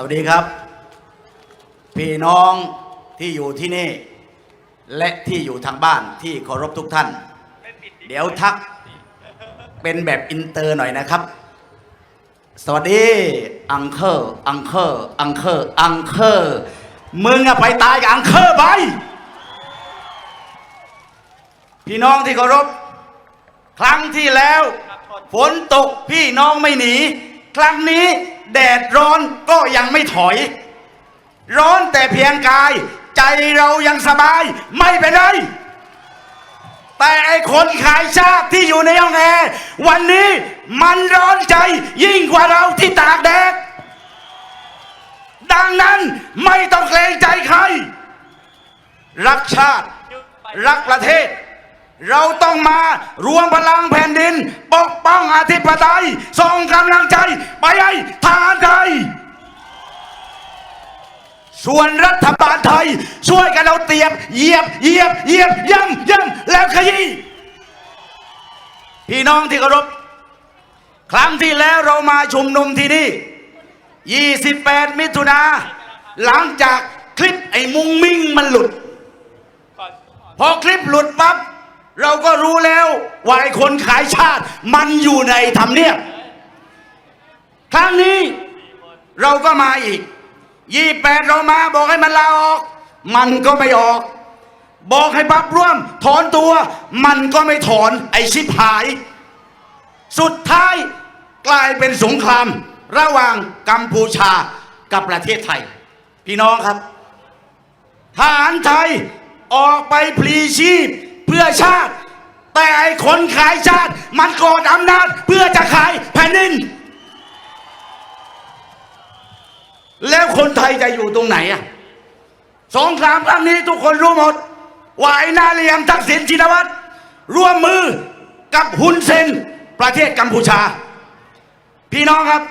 สวัสดีครับ พี่น้องที่อยู่ที่นี่ และที่อยู่ทางบ้านที่เคารพทุกท่าน เดี๋ยวทักเป็นแบบอินเตอร์หน่อยนะครับ สวัสดีอังเคอร์อังเคอร์อังเคอร์อังเคอร์มึงอะไปตายกับอังเคอร์ไปพี่น้องที่เคารพครั้งที่แล้ว ฝนตกพี่น้องไม่หนี ครั้งนี้ แดดร้อนก็ยังไม่ถอย ร้อนแต่เพียงกาย ใจเรายังสบาย ไม่เป็นไรแต่ไอคนขายชาติที่อยู่ในห้องแอร์วันนี้มันร้อนใจยิ่งกว่าเราที่ตากแดดดังนั้นไม่ต้องเกรงใจใคร รักชาติ รักประเทศ เราต้องมารวมพลังแผ่นดิน ปกป้องอธิปไตยส่งกำลังใจไปให้ทหารไทย ส่วนรัฐบาลไทย ช่วยกันเราเตรียมเหยียบเหยียบเหยียบย่ำย่ำแล้วขยี้พี่น้องที่เคารพครั้งที่แล้วเรามาชุมนุมที่นี่ 28 มิถุนาหลังจากคลิปไอ้มุงมิ่งมันหลุด พอคลิปหลุดปั๊บเราก็รู้แล้วว่าไอ้คนขายชาติมันอยู่ในทำเนียบครั้งนี้เราก็มาอีก ยี่แปดเรามาบอกให้มันลาออก มันก็ไม่ออก บอกให้ปรับร่วม ถอนตัว มันก็ไม่ถอนไอชิบหาย สุดท้ายกลายเป็นสงคราม ระหว่างกัมพูชากับประเทศไทย พี่น้องครับทหารไทยออกไปพลีชีพเพื่อชาติ แต่ไอ้คนขายชาติ มันกอดอำนาจเพื่อจะขายแผ่นดิน แล้วคนไทยจะอยู่ตรงไหนอะสองครามครั้งนี้ทุกคนรู้หมดว่าไอ้นาเลียมทักษิณชินวัตรร่วมมือกับฮุนเซนประเทศกัมพูชา พี่น้องครับ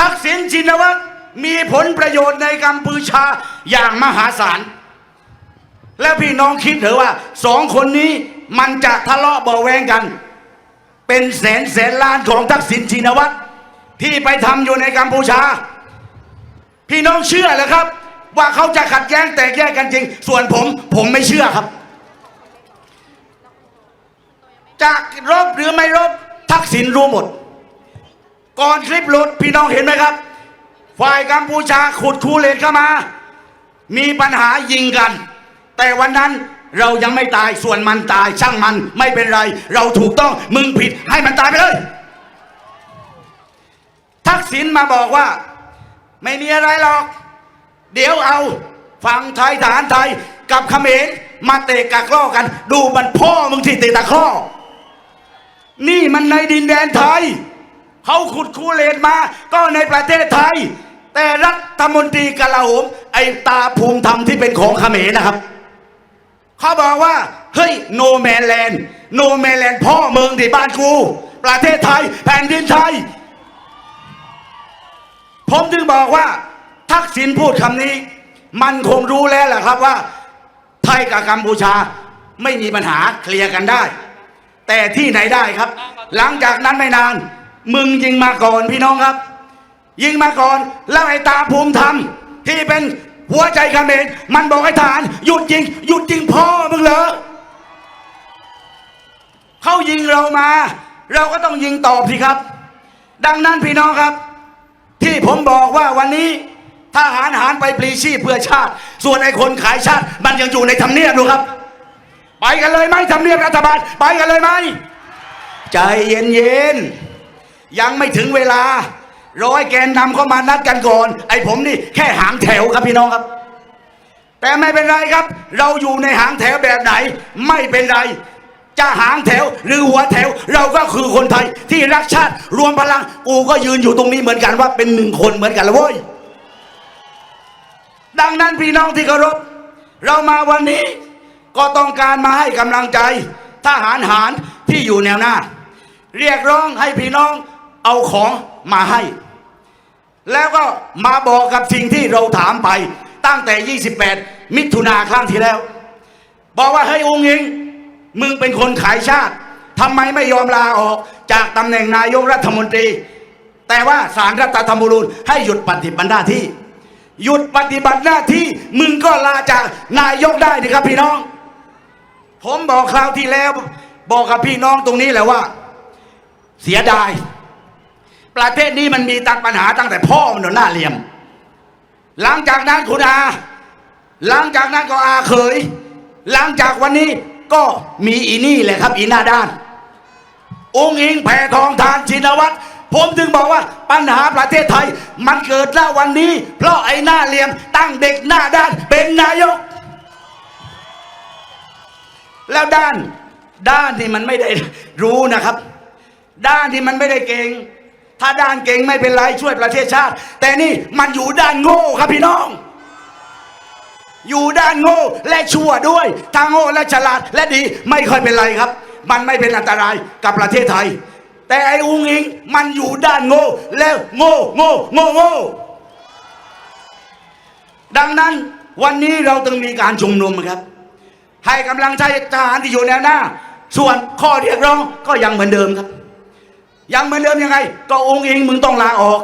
ทักษิณชินวัตรมีผลประโยชน์ในกัมพูชาอย่างมหาศาล แล้วพี่น้องคิดเถอะว่าสองคนนี้มันจะทะเลาะเบาแวงกัน เป็นแสนแสนล้านของทักษิณชินวัตรที่ไปทำอยู่ในกัมพูชา พี่น้องเชื่อเหรอครับ ว่าเขาจะขัดแย้งแตกแยกกันจริง ส่วนผมผมไม่เชื่อครับจากรบหรือไม่รบทักษิณรู้หมด ก่อนคลิปหลุดพี่น้องเห็นไหมครับ ฝ่ายกัมพูชาขุดคูเลนเข้ามา มีปัญหายิงกัน แต่วันนั้นเรายังไม่ตายส่วนมันตายช่างมันไม่เป็นไร เราถูกต้องมึงผิดให้มันตายไปเลย ทักษิณมาบอกว่า ไม่มีอะไรหรอก เดี๋ยวเอาฝั่งไทยทหารไทยกับเขมรมาเตะกะกล้อกัน ดูมันพ่อมึงที่เตะตะคร่อนี่มันในดินแดนไทย เขาขุดคูเลนมา ก็ในประเทศไทย แต่รัฐมนตรีกลาโหม ไอตาภูมิธรรมที่เป็นของเขมรนะครับ เขาบอกว่า เฮ้ยโนแมนแลนด์โนแมนแลนด์พ่อเมืองที่บ้านกู ประเทศไทย แผ่นดินไทย ผมจึงบอกว่า ทักษิณพูดคำนี้ มันคงรู้แล้วแหละครับว่า ไทยกับกัมพูชาไม่มีปัญหาเคลียร์กันได้ แต่ที่ไหนได้ครับ หลังจากนั้นไม่นาน มึงยิงมาก่อนพี่น้องครับ ยิงมาก่อนแล้วไอ้ตาภูมิธรรมที่เป็นหัวใจเขมรมันบอกให้ทหารหยุดยิง หยุดยิงพ่อมึงเหรอเขายิงเรามา เราก็ต้องยิงตอบสิครับ ดังนั้นพี่น้องครับ ที่ผมบอกว่าวันนี้ทหารหารไปปลีชีพเพื่อชาติ ส่วนไอ้คนขายชาติ มันยังอยู่ในทำเนียบดูครับ ไปกันเลยไหมทำเนียบรัฐบาล ไปกันเลยไหมใจเย็นๆยังไม่ถึงเวลา ร้อยแกนนำเข้ามานัดกันก่อน ไอ้ผมนี่แค่หางแถวครับพี่น้องครับ แต่ไม่เป็นไรครับ เราอยู่ในหางแถวแบบไหน ไม่เป็นไร จะหางแถวหรือหัวแถว เราก็คือคนไทยที่รักชาติรวมพลังกูก็ยืนอยู่ตรงนี้เหมือนกันว่าเป็นหนึ่งคนเหมือนกันละเว้ยดังนั้นพี่น้องที่เคารพเรามาวันนี้ก็ต้องการมาให้กำลังใจทหารหารที่อยู่แนวหน้า เรียกร้องให้พี่น้องเอาของมาให้ แล้วก็มาบอกกับสิ่งที่เราถามไปตั้งแต่ 28 มิถุนาครั้งที่แล้ว บอกว่าเฮ้ยองค์ยิง มึงเป็นคนขายชาติทำไมไม่ยอมลาออกจากตำแหน่งนายกรัฐมนตรี แต่ว่าสารรัฐธรรมนูญให้หยุดปฏิบัติหน้าที่ หยุดปฏิบัติหน้าที่ มึงก็ลาจากนายกได้นะครับพี่น้อง ผมบอกคราวที่แล้ว บอกกับพี่น้องตรงนี้แหละว่า เสียดาย ประเทศนี้มันมีตังปัญหาตั้งแต่พ่อมันหน้าเหลี่ยม หลังจากนั้นคุณอา หลังจากนั้นก็อาเขย หลังจากวันนี้ ก็มีอีนี่แหละครับอีหน้าด้าน องค์อิงแผ่ทองทานชินวัตรผมถึงบอกว่าปัญหาประเทศไทย มันเกิดแล้ววันนี้ เพราะไอ้หน้าเหลี่ยมตั้งเด็กหน้าด้านเป็นนายก แล้วด้านด้านที่มันไม่ได้รู้นะครับ ด้านที่มันไม่ได้เก่ง ถ้าด้านเก่งไม่เป็นไรช่วยประเทศชาติ แต่นี่มันอยู่ด้านโง่ครับพี่น้อง อยู่ด้านโง่และชั่วด้วยถ้าโง่และฉลาดและดีไม่ค่อยเป็นไรครับ มันไม่เป็นอันตรายกับประเทศไทย แต่ไอ้อุ้งอิงมันอยู่ด้านโง่แล้วโง่โง่โง่โง่ดังนั้นวันนี้เราต้องมีการชุมนุมครับ ให้กำลังใจทหารที่อยู่แนวหน้า ส่วนข้อเรียกร้องก็ยังเหมือนเดิมครับ ยังเหมือนเดิมยังไง ก็องค์อิงมึงต้องลาออก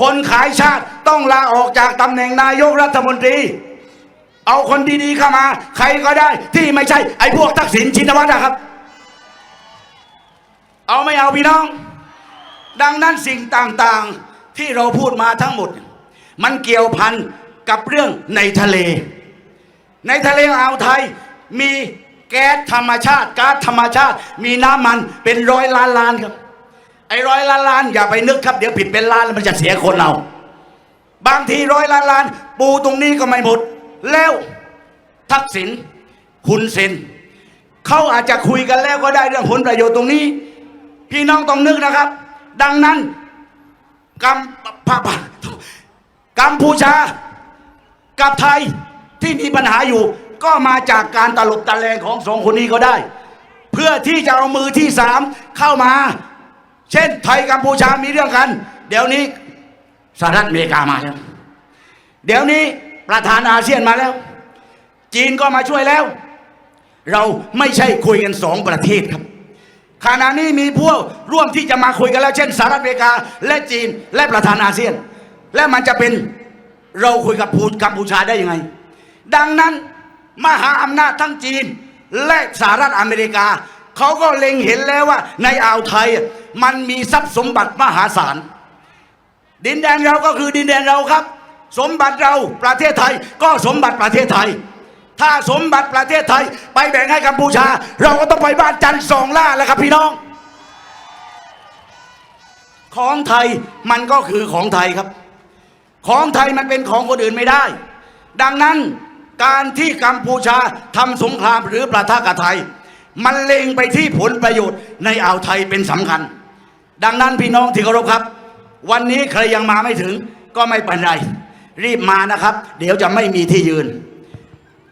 คนขายชาติต้องลาออกจากตำแหน่งนายกรัฐมนตรี เอาคนดีๆเข้ามา ใครก็ได้ที่ไม่ใช่ ไอ้พวกทักษิณชินวัตรนะครับ เอาไม่เอาพี่น้อง ดังนั้นสิ่งต่างๆที่เราพูดมาทั้งหมด มันเกี่ยวพันกับเรื่องในทะเล ในทะเลอ่าวไทยมีแก๊สธรรมชาติก๊าซธรรมชาติ มีน้ำมันเป็นร้อยล้านล้านครับ ไอ้ร้อยล้านล้านอย่าไปนึกครับเดี๋ยวผิดเป็นล้านแล้วมันจะเสียคนเรา บางทีร้อยล้านล้าน ปูตรงนี้ก็ไม่หมด แล้วทักษิณคุณเซนเขาอาจจะคุยกันแล้วก็ได้เรื่องผลประโยชน์ตรงนี้ พี่น้องต้องนึกนะครับ ดังนั้นกัมพะกัมพูชา กับไทยที่มีปัญหาอยู่ ก็มาจากการตลบตะแลงของสองคนนี้ก็ได้ เพื่อที่จะเอามือที่สามเข้ามา เช่นไทยกัมพูชามีเรื่องกัน เดี๋ยวนี้สหรัฐอเมริกามาแล้วเดี๋ยวนี้ ประธานอาเซียนมาแล้ว จีนก็มาช่วยแล้ว เราไม่ใช่คุยกันสองประเทศครับขณะนี้มีพวกร่วมที่จะมาคุยกันแล้ว เช่นสหรัฐอเมริกา และจีนและประธานอาเซียน และมันจะเป็นเราคุยกับพูกัมพูชาได้ยังไง ดังนั้นมหาอำนาจทั้งจีนและสหรัฐอเมริกา เขาก็เล็งเห็นแล้วว่าในอ่าวไทยมันมีทรัพย์สมบัติมหาศาล ดินแดนเราก็คือดินแดนเราครับ สมบัติเราประเทศไทยก็สมบัติประเทศไทย ถ้าสมบัติประเทศไทย ไปแบ่งให้กัมพูชา เราก็ต้องไปบ้านจันทร์สองล่าแล้วครับพี่น้อง ของไทยมันก็คือของไทยครับ ของไทยมันเป็นของคนอื่นไม่ได้ ดังนั้นการที่กัมพูชาทำสงครามหรือประทะกับไทย มันเล็งไปที่ผลประโยชน์ในอ่าวไทยเป็นสำคัญ ดังนั้นพี่น้องที่เคารพครับ วันนี้ใครยังมาไม่ถึงก็ไม่เป็นไร รีบมานะครับ เดี๋ยวจะไม่มีที่ยืน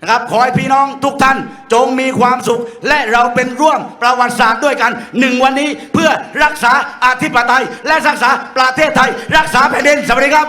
นะครับขอให้พี่น้องทุกท่านจงมีความสุข และเราเป็นร่วมประวัติศาสตร์ด้วยกันหนึ่งวันนี้เพื่อรักษาอธิปไตย และรักษาประเทศไทย รักษาแผ่นดินสวัสดีครับ